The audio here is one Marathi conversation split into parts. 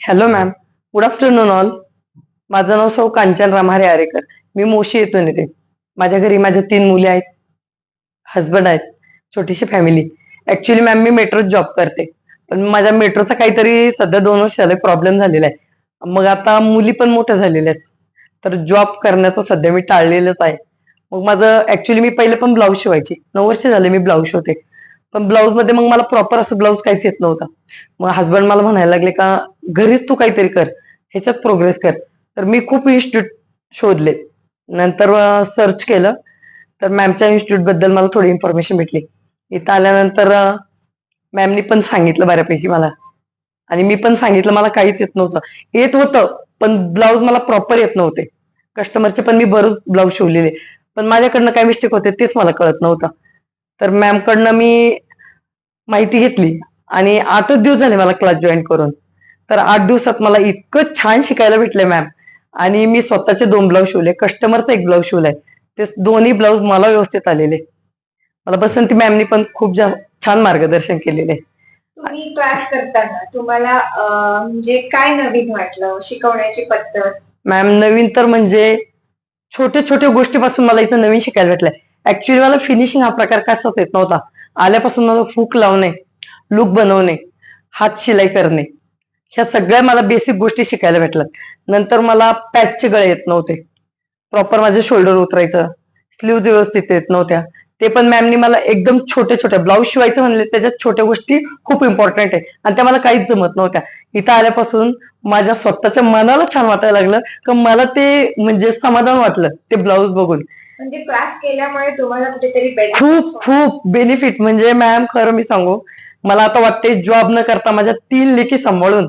Hello ma'am good afternoon all माझं नाव सौ कांचन रामहारे आरेकर. मी मोशी येथून येते माझ्या घरी माझ्या तीन मुली आहेत. हजबंड आहेत. छोटीशी फॅमिली ऍक्च्युली मॅम मी मेट्रोत जॉब करते. पण माझ्या मेट्रोचा काहीतरी सध्या दोन वर्ष झाले प्रॉब्लेम झालेला आहे. मग आता मुली पण मोठ्या झालेल्या आहेत. तर जॉब करण्याचं सध्या मी टाळलेलंच आहे. मग माझं ऍक्च्युली मी पहिले पण ब्लाऊज शिवायची. नऊ वर्ष झाले मी ब्लाऊज शिवते. पण ब्लाऊजमध्ये मग मला प्रॉपर असं ब्लाऊज काहीच येत नव्हता. मग हसबंड मला म्हणायला लागले का घरीच तू काहीतरी कर ह्याच्यात प्रोग्रेस कर. तर मी खूप इन्स्टिट्यूट शोधले. नंतर सर्च केलं. तर मॅमच्या इन्स्टिट्यूटबद्दल मला थोडी इन्फॉर्मेशन भेटली. इथं आल्यानंतर मॅमनी पण सांगितलं बऱ्यापैकी मला. आणि मी पण सांगितलं मला काहीच येत नव्हतं. येत होतं पण ब्लाऊज मला प्रॉपर येत नव्हते. कस्टमरचे पण मी बरंच ब्लाऊज शिवलेले. पण माझ्याकडनं काय मिस्टेक होते तेच मला कळत नव्हतं. तर मॅम कडनं मी माहिती घेतली आणि आठच दिवस झाले मला क्लास जॉईन करून. तर आठ दिवसात मला इतकं छान शिकायला भेटलंय मॅम आणि मी स्वतःचे दोन ब्लाऊज शिवले कस्टमरचा एक ब्लाऊज शिवलाय. ते दोन्ही ब्लाऊज मला व्यवस्थित आलेले. मला बसंती मॅमनी पण खूप छान मार्गदर्शन केलेले. तुम्ही क्लास करताना तुम्हाला म्हणजे काय नवीन वाटलं? शिकवण्याची पद्धत? मॅम नवीन तर म्हणजे छोट्या छोट्या गोष्टीपासून मला इथं नवीन शिकायला भेटलंय. ऍक्च्युली मला फिनिशिंग हा प्रकार कसाच येत नव्हता. आल्यापासून मला फूक लावणे लुक बनवणे हात शिलाई करणे ह्या सगळ्या मला बेसिक गोष्टी शिकायला भेटल्यात. नंतर मला पॅचचे गळे येत नव्हते. प्रॉपर माझे शोल्डर उतरायचं स्लीव्ह व्यवस्थित येत नव्हत्या. ते पण मॅमनी मला एकदम छोट्या छोट्या ब्लाऊज शिवायचं म्हणले त्याच्यात छोट्या गोष्टी खूप इम्पॉर्टंट आहे. आणि त्या मला काहीच जमत नव्हत्या. इथं आल्यापासून माझ्या स्वतःच्या मनाला छान वाटायला लागलं. का मला ते म्हणजे समाधान वाटलं ते ब्लाऊज बघून. म्हणजे क्लास केल्यामुळे तुम्हाला कुठेतरी खूप खूप बेनिफिट म्हणजे मॅम खरं मी सांगू मला आता वाटते जॉब न करता माझ्या तीन लेखी सांभाळून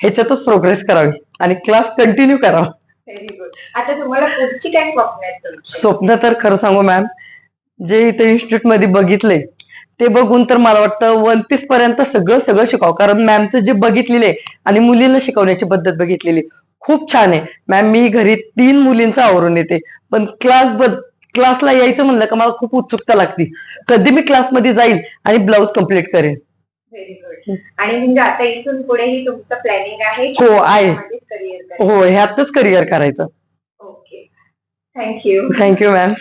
ह्याच्यातच प्रोग्रेस करावी आणि क्लास कंटिन्यू करावा. व्हेरी गुड आता तुम्हाला पुढची काय स्वप्न आहेत स्वप्न तर खरं सांगू मॅम जे इथे इन्स्टिट्यूटमध्ये बघितलंय ते बघून तर मला वाटतं वन पीस पर्यंत सगळं सगळं शिकावं. कारण मॅमचं जे बघितलेले आणि मुलींना शिकवण्याची पद्धत बघितलेली खूप छान आहे. मॅम मी घरी तीन मुलींचं आवरून येते. पण क्लास क्लासला यायचं म्हणलं का मला खूप उत्सुकता लागते. कधी मी क्लासमध्ये जाईल आणि ब्लाऊज कंप्लीट करेन. आणि म्हणजे आता इथून पुढेही तुमचं प्लॅनिंग आहे हो, आहे. हो ह्यातच करिअर करायचं. Okay thank you thank you ma'am